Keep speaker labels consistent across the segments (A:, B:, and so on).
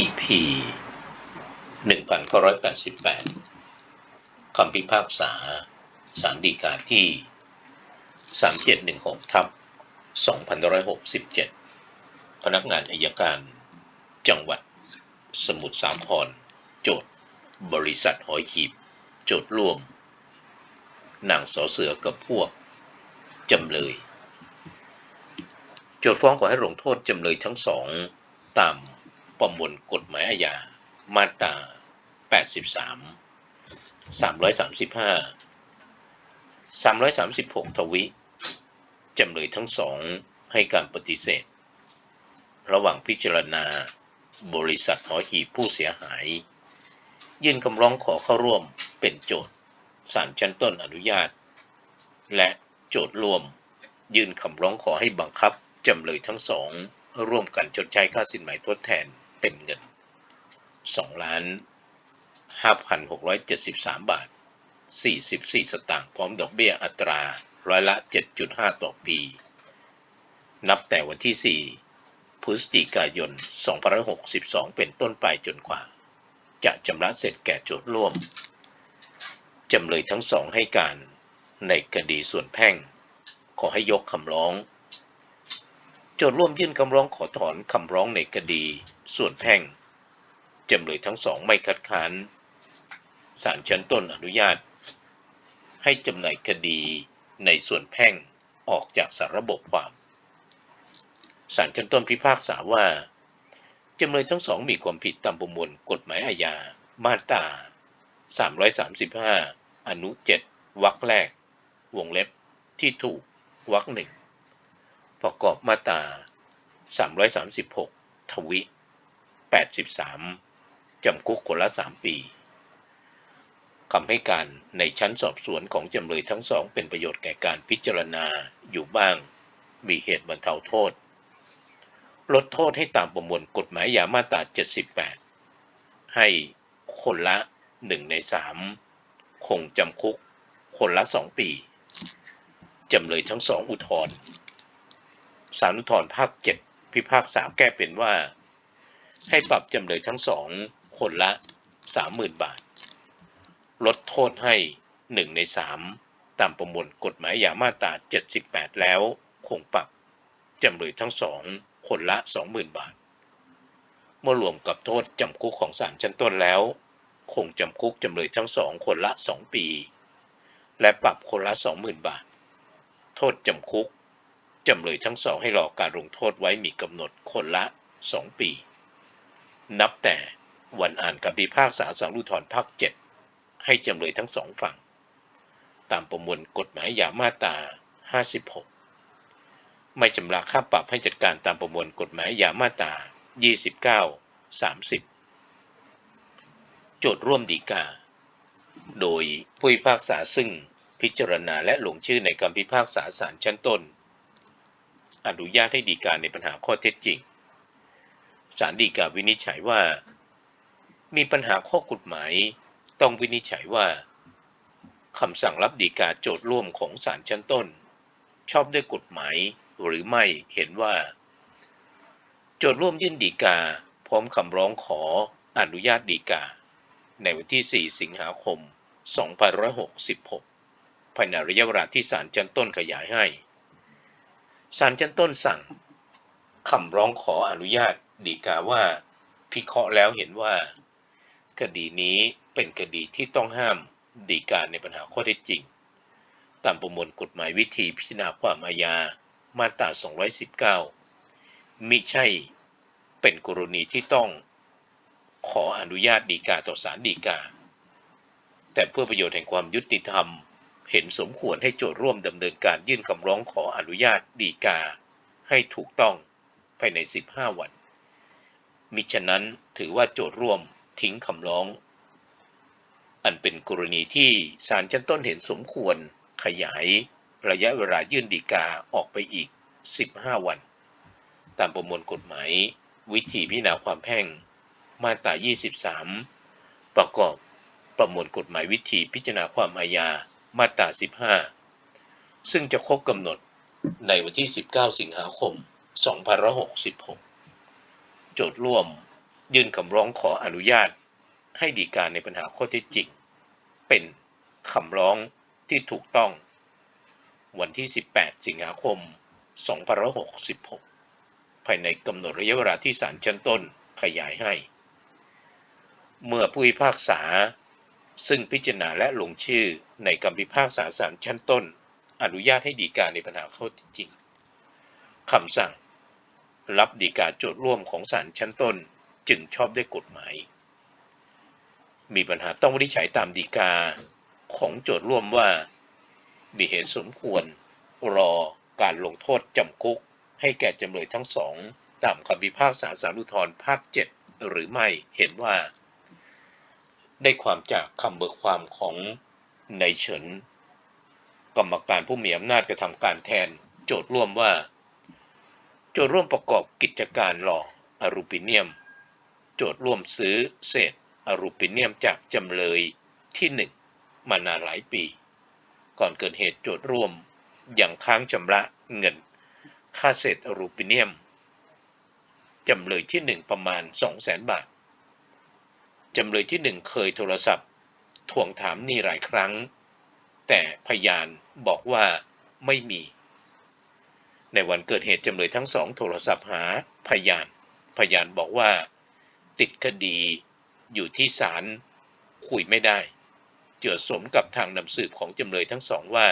A: EP 1988 คำพิพากษาสารดีกาที่ 3716 ทับ2567 พนักงานอายการ จังหวัด สมุทรสาคร โจทย์บริษัทหอยหีบ โจทย์ร่วม นางสอเสือกับพวก จำเลย โจทย์ฟ้องขอให้ลงโทษจำเลยทั้งสองตาม ประมวลกฎหมายอาญา มาตรา 83 335 336 ทวิจำเลยทั้งสองให้การปฏิเสธ ระหว่างพิจารณาบริษัทหอหีบผู้เสียหาย ยื่นคำร้องขอเข้าร่วมเป็นโจทย์ศาลชั้นต้นอนุญาต และโจทย์ร่วม ยื่นคำร้องขอให้บังคับจำเลยทั้งสอง ร่วมกันชดใช้ค่าสินไหมทดแทน เป็นเงิน2ล้าน5,673 บาท 44 สตางค์พร้อมดอกเบี้ยอัตราร้อยละ 7.5 ต่อปี นับแต่วันที่ 4 พฤศจิกายน 2562 เป็นต้นไปจนกว่า จะชำระเสร็จแก่โจทย์ร่วม จำเลยทั้งสองให้การในคดีส่วนแพ่ง ขอให้ยกคำร้อง โจทย์ร่วมยื่นคำร้องขอถอนคำร้องในคดี ส่วนแพ่งจำเลยทั้งสองไม่คัดค้านศาลชั้นต้นอนุญาต ให้จำหน่ายคดีในส่วนแพ่งออกจากสารระบบความศาลชั้นต้นพิพากษาว่าจำเลยทั้งสองมีความผิดตามประมวลกฎหมายอาญามาตรา 335 อนุ 7วรรคแรก วงเล็บที่ถูกวรรคหนึ่งประกอบมาตรา 336 ทวิ 83 จำคุกคนละ 3 ปีคำให้การในชั้นสอบสวนของจำเลยทั้งสองเป็นประโยชน์แก่การพิจารณาอยู่บ้าง มีเหตุบรรเทาโทษ ลดโทษให้ตามประมวลกฎหมายยามาตรา 78 ให้คนละ 1 ใน 3 คงจำคุกคนละ 2 ปี จำเลยทั้งสองอุทธรณ์สารอุทธรณ์ภาค 7 พิพากษาแก้เป็นว่า ให้ปรับจำเลยทั้งสองคนละ 30,000 บาท ลดโทษให้ 1 ใน 3 ตามประมวลกฎหมายยามาตรา 78 แล้วคงปรับจำเลยทั้งสองคนละ 20,000 บาท เมื่อรวมกับโทษจำคุกของศาลชั้นต้นแล้ว คงจำคุกจำเลยทั้งสองคนละ 2 ปี และปรับคนละ 20,000 บาท โทษจำคุกจำเลยทั้งสองให้รอการลงโทษไว้มีกำหนดคนละ 2 ปี นับแต่วันอ่านคำพิพากษาสารุทธรภาค7ให้จำเลยทั้งสองฝั่ง ตามประมวลกฎหมายยามาตรา 56 ไม่ชำระค่าปรับให้จัดการตามประมวลกฎหมายยามาตรา 29 30 โจทย์ร่วมดีกา โดยผู้พิพากษาซึ่งพิจารณาและลงชื่อในคำพิพากษาศาลชั้นต้น อนุญาตให้ดีกาในปัญหาข้อเท็จจริง ศาลฎีกาวินิจฉัยว่า มีปัญหาข้อกฎหมาย ต้องวินิจฉัยว่าคำสั่งรับฎีกาโจทย์ร่วมของศาลชั้นต้น ชอบด้วยกฎหมายหรือไม่เห็นว่า โจทย์ร่วมยื่นฎีกา พร้อมคำร้องขออนุญาตฎีกา ในวันที่ 4 สิงหาคม 2566ภายในระยะเวลาที่ศาลชั้นต้นขยายให้ศาลชั้นต้นสั่งคำร้องขออนุญาต ฎีกาว่าพิเคราะห์แล้วเห็นว่า คดีนี้เป็นคดีที่ต้องห้ามฎีกาในปัญหาข้อเท็จจริง ตามประมวลกฎหมายวิธีพิจารณาความอาญามาตรา 219 มิใช่เป็นกรณีที่ต้องขออนุญาตฎีกาต่อศาลฎีกา แต่เพื่อประโยชน์แห่งความยุติธรรม เห็นสมควรให้โจทร่วมดำเนินการยื่นคำร้องขออนุญาตฎีกา ให้ถูกต้องภายใน 15 วัน มิฉะนั้นถือว่าโจทย์ร่วมทิ้งคำร้อง อันเป็นกรณีที่ศาลชั้นต้นเห็นสมควรขยายระยะเวลายื่นฎีกาออกไปอีก 15 วัน ตามประมวลกฎหมาย วิธีพิจารณาความแพ่ง มาตรา 23 ประกอบประมวลกฎหมายวิธีพิจารณาความอาญา มาตรา 15 ซึ่งจะครบกำหนดในวันที่ 19 สิงหาคม 2566 โจทย์ร่วม ยื่นคำร้องขออนุญาต ให้ดีการในปัญหาข้อเท็จจริง เป็นคำร้องที่ถูกต้อง วันที่ 18 สิงหาคม 2566 ภายในกำหนดระยะเวลาที่ศาลชั้นต้นขยายให้ เมื่อผู้พิพากษา ซึ่งพิจารณาและลงชื่อในคำพิพากษาศาลชั้นต้น อนุญาตให้ดีการในปัญหาข้อเท็จจริงคำสั่ง รับดีกาโจทย์ร่วมของศาลชั้นต้นจึงชอบด้วยกฎหมาย มีปัญหาต้องวินิจฉัยตามดีกาของโจทย์ร่วมว่า มีเหตุสมควร รอการลงโทษจำคุก ให้แก่จำเลยทั้งสองตามคำพิพากษาสารุทธรภาค 7 หรือไม่เห็นว่า ได้ความจากคำเบิกความของนายเฉินกรรมการผู้มีอำนาจกระทำการแทน โจทย์ร่วมว่า โจทย์ร่วมประกอบกิจการหล่ออะลูมิเนียม โจทย์ร่วมซื้อเศษอะลูมิเนียมจากจำเลยที่หนึ่งมานานหลายปี ก่อนเกิดเหตุโจทย์ร่วมอยังค้างชำระเงิน ค่าเศษอะลูมิเนียมจำเลยที่หนึ่งประมาณ 2 0 0แสนบาท จำเลยที่หนึ่งเคยโทรศัพท์ทวงถามหนี้หลายครั้ง แต่พยานบอกว่าไม่มี ในวันเกิดเหตุจำเลยทั้งสองโทรศัพท์หาพยาน พยานบอกว่า ติดคดีอยู่ที่ศาลคุยไม่ได้ เจือสมกับทางนำสืบของจำเลยทั้งสองว่า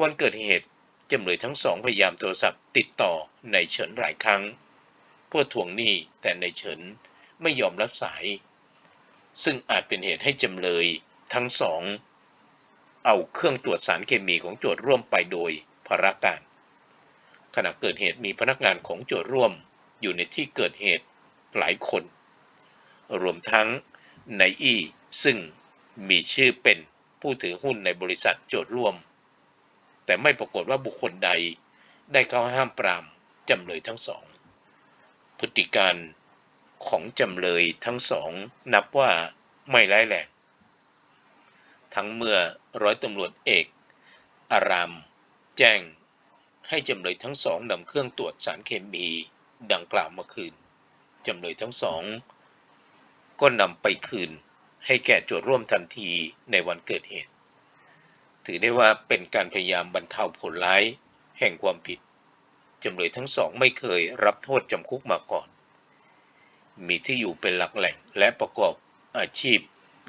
A: วันเกิดเหตุจำเลยทั้งสองพยายามโทรศัพท์ติดต่อในเฉินหลายครั้ง เพื่อทวงหนี้แต่ในเฉินไม่ยอมรับสาย ซึ่งอาจเป็นเหตุให้จำเลยทั้งสอง เอาเครื่องตรวจสารเคมีของโจทย์ร่วมไปโดยพาราการ ขณะเกิดเหตุมีพนักงานของโจทย์ร่วมอยู่ในที่เกิดเหตุหลายคน รวมทั้งนายอี้ซึ่งมีชื่อเป็นผู้ถือหุ้นในบริษัทโจทย์ร่วม แต่ไม่ปรากฏว่าบุคคลใดได้เข้าห้ามปรามจำเลยทั้งสอง พฤติการของจำเลยทั้งสองนับว่าไม่ร้ายแรง ทั้งเมื่อร้อยตำรวจเอก อาราม แจ้ง ให้จำเลยทั้งสองนำเครื่องตรวจสารเคมีดังกล่าวมาคืนจำเลยทั้งสอง ก็นำไปคืนให้แก่โจทย์ร่วมทันทีในวันเกิดเหตุ ถือได้ว่าเป็นการพยายามบรรเทาผลร้ายแห่งความผิดจำเลยทั้งสองไม่เคยรับโทษจำคุกมาก่อน มีที่อยู่เป็นหลักแหล่งและประกอบอาชีพ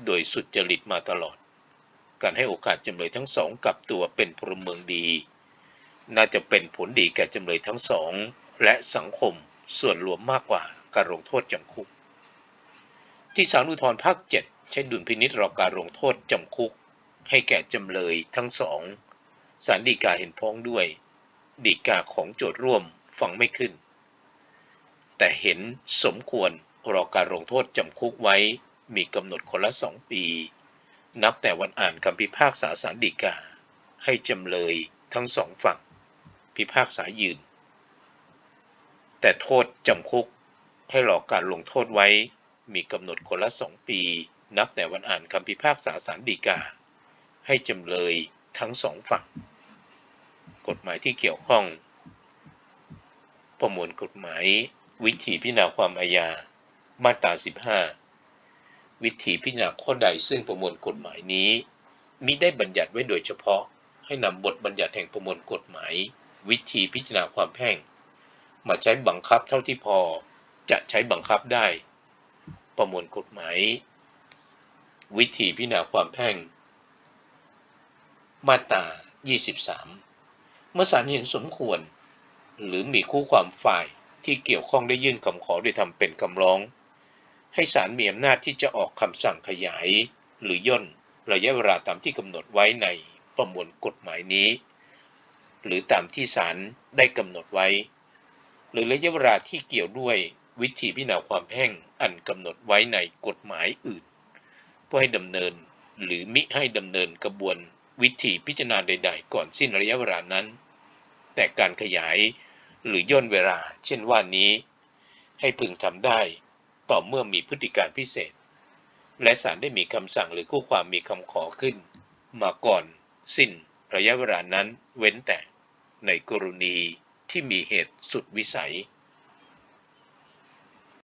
A: โดยสุดจริตมาตลอด การให้โอกาสจำเลยทั้งสองกลับตัวเป็นพลเมืองดี น่าจะเป็นผลดีแก่จำเลยทั้งสอง และสังคมส่วนรวมมากกว่าการลงโทษจำคุก ที่ศาลอุทธรภาค 7 ใช้ดุลพินิษรอการลงโทษจำคุก ให้แก่จำเลยทั้งสองศาลฎีกาเห็นพ้องด้วยฎีกาของโจทย์ร่วมฟังไม่ขึ้น แต่เห็นสมควรรอการลงโทษจำคุกไว้มีกำหนดคนละสองปี นับแต่วันอ่านคำพิพากษาศาลฎีกา ให้จำเลยทั้งสองฝั่ง พิพากษายืน แต่โทษจำคุกให้รอการลงโทษไว้ มีกำหนดคนละสองปี นับแต่วันอ่านคำพิพากษาศาลฎีกา ให้จำเลยทั้งสองฝั่ง กฎหมายที่เกี่ยวข้อง ประมวลกฎหมาย วิธีพิจารณาความอาญา มาตรา 15 วิธีพิจารณาข้อใดซึ่งประมวลกฎหมายนี้มิได้บัญญัติไว้โดยเฉพาะให้นำบทบัญญัติแห่งประมวลกฎหมาย วิธีพิจารณาความแพ่ง มาใช้บังคับเท่าที่พอจะใช้บังคับได้ ประมวลกฎหมายวิธีพิจารณาความแพ่ง มาตรา 23 เมื่อศาลเห็นสมควร หรือมีคู่ความฝ่ายที่เกี่ยวข้องได้ยื่นคำขอโดยทำเป็นคำร้อง ให้ศาลมีอำนาจที่จะออกคำสั่งขยาย หรือย่นระยะเวลาตามที่กำหนดไว้ในประมวลกฎหมายนี้ หรือตามที่ศาลได้กำหนดไว้ หรือระยะเวลาที่เกี่ยวด้วยวิธีพิจารณาความแพ่งอันกำหนดไว้ในกฎหมายอื่น เพื่อให้ดำเนินหรือมิให้ดำเนินกระบวนวิธีพิจารณาใด ๆ ก่อนสิ้นระยะเวลานั้น แต่การขยายหรือย่นเวลา เช่นว่านี้ ให้พึงทำได้ต่อเมื่อมีพฤติการพิเศษ และศาลได้มีคำสั่งหรือคู่ความมีคำขอขึ้น มาก่อนสิ้นระยะเวลานั้นเว้นแต่ ในกรณีที่มีเหตุสุดวิสัย